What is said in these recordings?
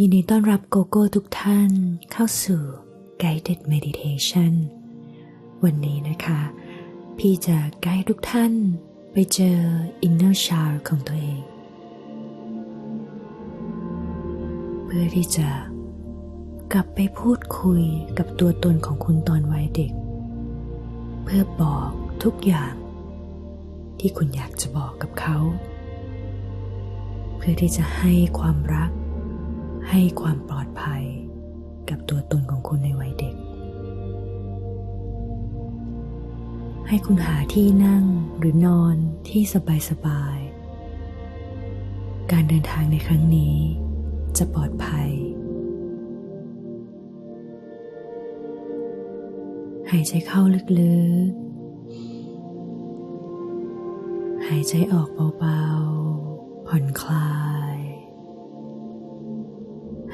ยินดีต้อนรับโกโก้ทุกท่านเข้าสู่ Guided Meditation วันนี้นะคะ พี่จะไกด์ทุกท่านไปเจอ Inner Child ของตัวเอง เพื่อที่จะกลับไปพูดคุยกับตัวตนของคุณตอนวัยเด็ก เพื่อบอกทุกอย่าง ที่คุณอยากจะบอกกับเขา เพื่อที่จะให้ความรัก ให้ความปลอดภัยกับตัวตนของคุณในวัยเด็ก ให้คุณหาที่นั่งหรือนอนที่สบายๆ การเดินทางในครั้งนี้จะปลอดภัย หายใจเข้าลึกๆ หายใจออกเบาๆ ผ่อนคลาย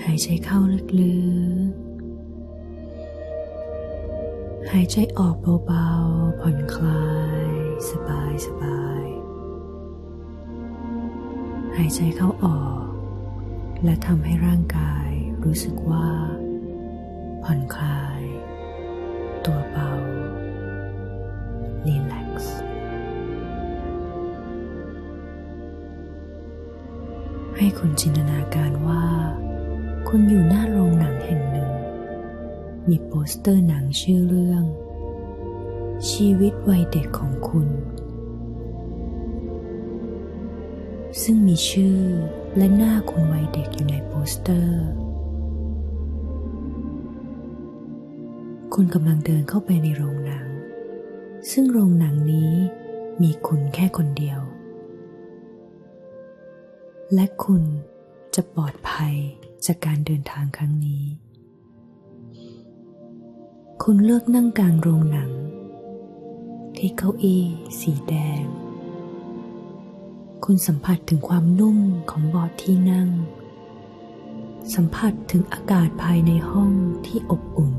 หายใจเข้าลึกๆ หายใจออกเบาๆ ผ่อนคลาย สบายสบาย หายใจเข้าออก และทำให้ร่างกายรู้สึกว่า ผ่อนคลาย ตัวเบา รีแลกซ์ให้คุณจินตนาการว่า คุณอยู่หน้าโรงหนังแห่งหนึ่ง มีโปสเตอร์หนังชื่อเรื่อง ชีวิตวัยเด็กของคุณ ซึ่งมีชื่อและหน้าคุณวัยเด็กอยู่ในโปสเตอร์ คุณกำลังเดินเข้าไปในโรงหนัง ซึ่งโรงหนังนี้มีคุณแค่คนเดียว และคุณจะปลอดภัย จากการเดินทางครั้งนี้ คุณเลือกนั่งกลางโรงหนัง ที่เก้าอี้สีแดง คุณสัมผัสถึงความนุ่มของเบาะที่นั่ง สัมผัสถึงอากาศภายในห้องที่อบอุ่น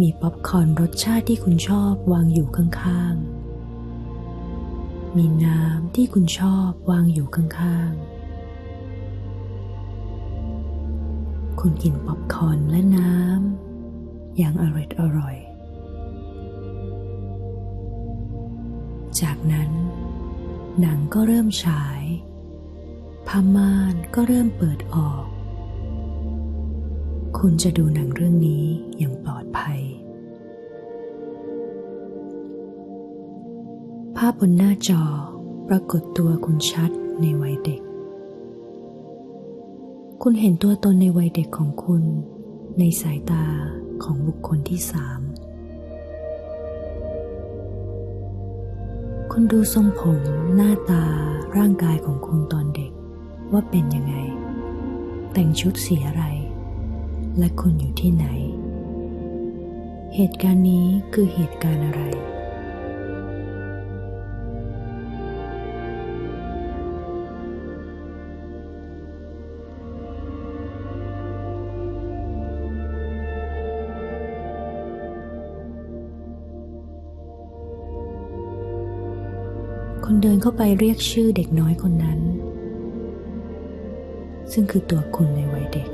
มีป๊อปคอร์นรสชาติที่คุณชอบวางอยู่ข้างๆมีน้ำที่คุณชอบวางอยู่ข้างๆ คุณกินป๊อปคอร์นและน้ำอย่างอร่อยอร่อย จากนั้น หนังก็เริ่มฉายผ้าม่านก็เริ่มเปิดออก คุณจะดูหนังเรื่องนี้อย่างปลอดภัย ภาพบนหน้าจอปรากฏตัวคุณชัดในวัยเด็ก คุณเห็นตัวตนในวัยเด็กของคุณ ในสายตาของบุคคลที่สาม คุณดูทรงผม หน้าตา ร่างกายของคุณตอนเด็ก ว่าเป็นยังไง แต่งชุดสีอะไร และคุณอยู่ที่ไหน เหตุการณ์นี้คือเหตุการณ์อะไร คุณเดินเข้าไปเรียกชื่อเด็กน้อยคนนั้น ซึ่งคือตัวคุณในวัยเด็ก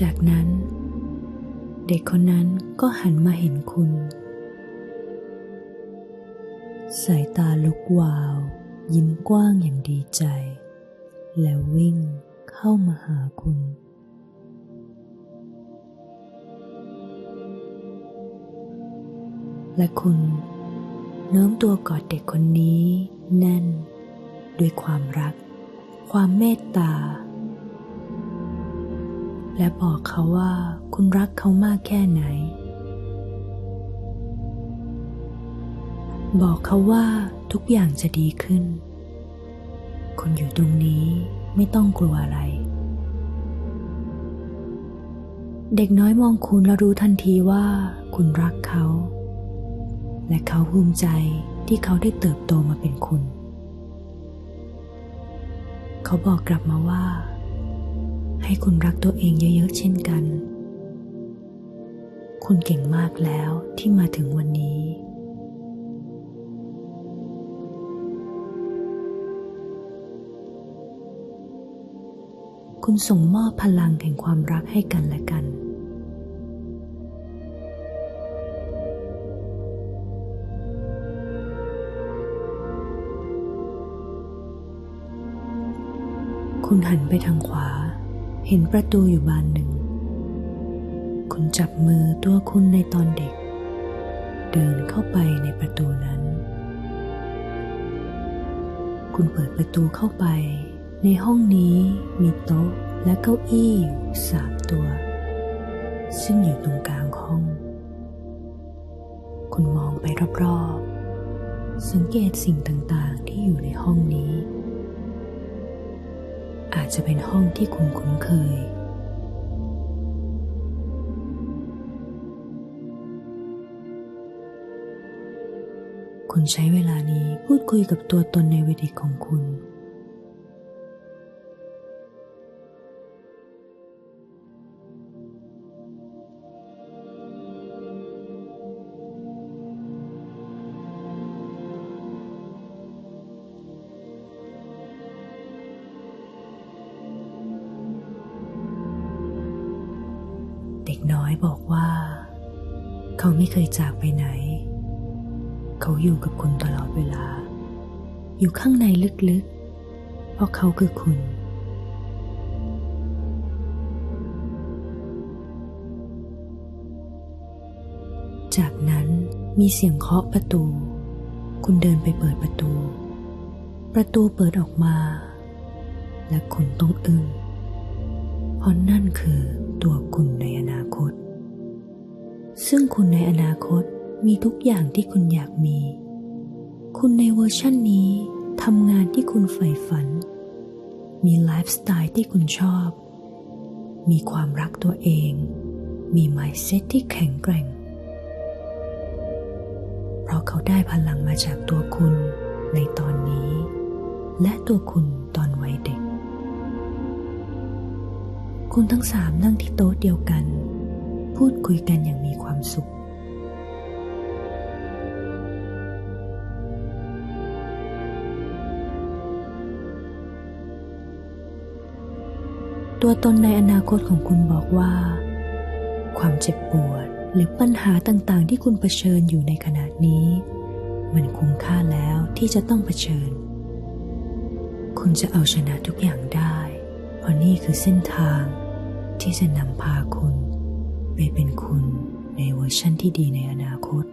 จากนั้น เด็กคนนั้นก็หันมาเห็นคุณ สายตาลุกวาว ยิ้มกว้างอย่างดีใจ แล้ววิ่งเข้ามาหาคุณและคุณ น้มตัวกอดเด็กคนนี้แน่น ด้วยความรัก ความเมตตา และบอกเขาว่าคุณรักเขามากแค่ไหน บอกเขาว่าทุกอย่างจะดีขึ้นคุณอยู่ตรงนี้ไม่ต้องกลัวอะไร เด็กน้อยมองคุณแล้วรู้ทันทีว่าคุณรักเขา และเขาภูมิใจที่เขาได้เติบโตมาเป็นคุณ เขาบอกกลับมาว่า ให้คุณรักตัวเองเยอะๆเช่นกัน คุณเก่งมากแล้วที่มาถึงวันนี้ คุณส่งมอบพลังแห่งความรักให้กันและกัน คุณหันไปทางขวา เห็นประตูอยู่บานหนึ่ง คุณจับมือตัวคุณในตอนเด็ก เดินเข้าไปในประตูนั้น คุณเปิดประตูเข้าไป ในห้องนี้มีโต๊ะและเก้าอี้สามตัว ซึ่งอยู่ตรงกลางห้อง คุณมองไปรอบๆสังเกตสิ่งต่างๆที่อยู่ในห้องนี้ อาจจะเป็นห้องที่คุณคุ้นเคย คุณใช้เวลานี้พูดคุยกับตัวตนในวัยเวทีของคุณ บอกว่า เขาไม่เคยจากไปไหน เขาอยู่กับคุณตลอดเวลา อยู่ข้างในลึกๆ เพราะเขาคือคุณ จากนั้นมีเสียงเคาะประตู คุณเดินไปเปิดประตู ประตูเปิดออกมา และคุณต้องอึ้งเพราะนั่นคือตัวคุณในอนาคต ซึ่งคุณในอนาคตมีทุกอย่างที่คุณอยากมี คุณในเวอร์ชั่นนี้ทำงานที่คุณใฝ่ฝัน มีไลฟ์สไตล์ที่คุณชอบ มีความรักตัวเอง มีไมซ์เซ็ตที่แข็งแกร่ง เพราะเขาได้พลังมาจากตัวคุณในตอนนี้ และตัวคุณตอนวัยเด็ก คุณทั้งสามนั่งที่โต๊ะเดียวกัน พูดคุยกันอย่างมีความสุข ตัวตนในอนาคตของคุณบอกว่า ความเจ็บปวดหรือปัญหาต่างๆ ที่คุณเผชิญอยู่ในขณะนี้ มันคุ้มค่าแล้วที่จะต้องเผชิญ คุณจะเอาชนะทุกอย่างได้ เพราะนี่คือเส้นทางที่จะนำพาคุณ ไปเป็นคุณในเวอร์ชั่นที่ดีในอนาคต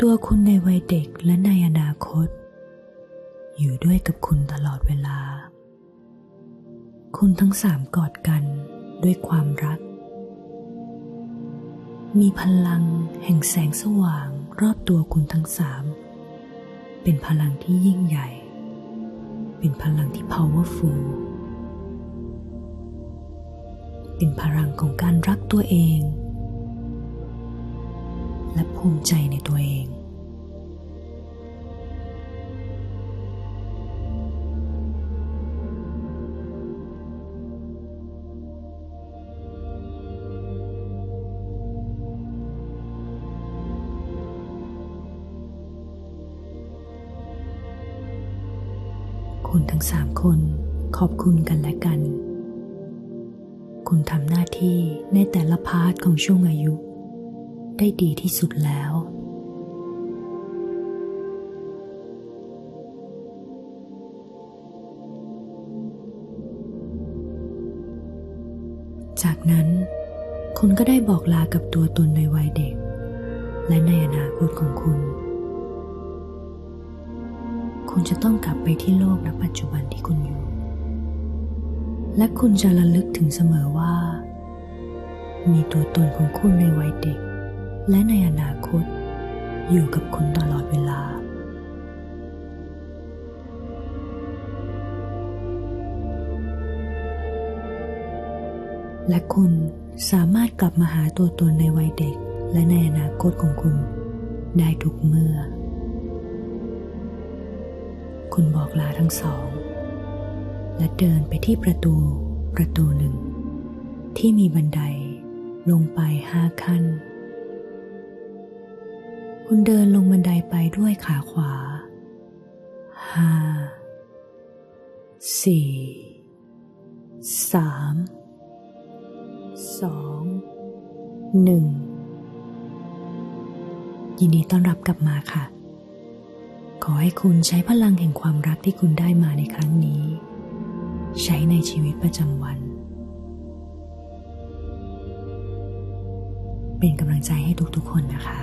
ตัวคุณในวัยเด็กและในอนาคต อยู่ด้วยกับคุณตลอดเวลา คุณทั้งสามกอดกันด้วยความรัก มีพลังแห่งแสงสว่างรอบตัวคุณทั้งสามเป็นพลังที่ยิ่งใหญ่ เป็นพลังที่ powerful เป็นพลังของการรักตัวเอง และภูมิใจในตัวเองคุณทั้งสามคนขอบคุณกันและกัน คุณทำหน้าที่ในแต่ละพาร์ทของช่วงอายุ ได้ดีที่สุดแล้ว จากนั้นคุณก็ได้บอกลากับตัวตนในวัยเด็ก และในอนาคตของคุณ คุณจะต้องกลับไปที่โลกณปัจจุบันที่คุณอยู่ และคุณจะระลึกถึงเสมอว่า มีตัวตนของคุณในวัยเด็ก และในอนาคต อยู่กับคุณตลอดเวลา และคุณสามารถกลับมาหาตัวตนในวัยเด็ก และในอนาคตของคุณ ได้ทุกเมื่อ คุณบอกลาทั้งสอง และเดินไปที่ประตูประตูหนึ่ง ที่มีบันไดลงไปห้าขั้น คุณเดินลงบันไดไปด้วยขาขวาห้าสี่สามสองหนึ่งยินดีต้อนรับกลับมาค่ะ ขอให้คุณใช้พลังแห่งความรักที่คุณได้มาในครั้งนี้ ใช้ในชีวิตประจำวัน เป็นกำลังใจให้ทุกๆคนนะคะ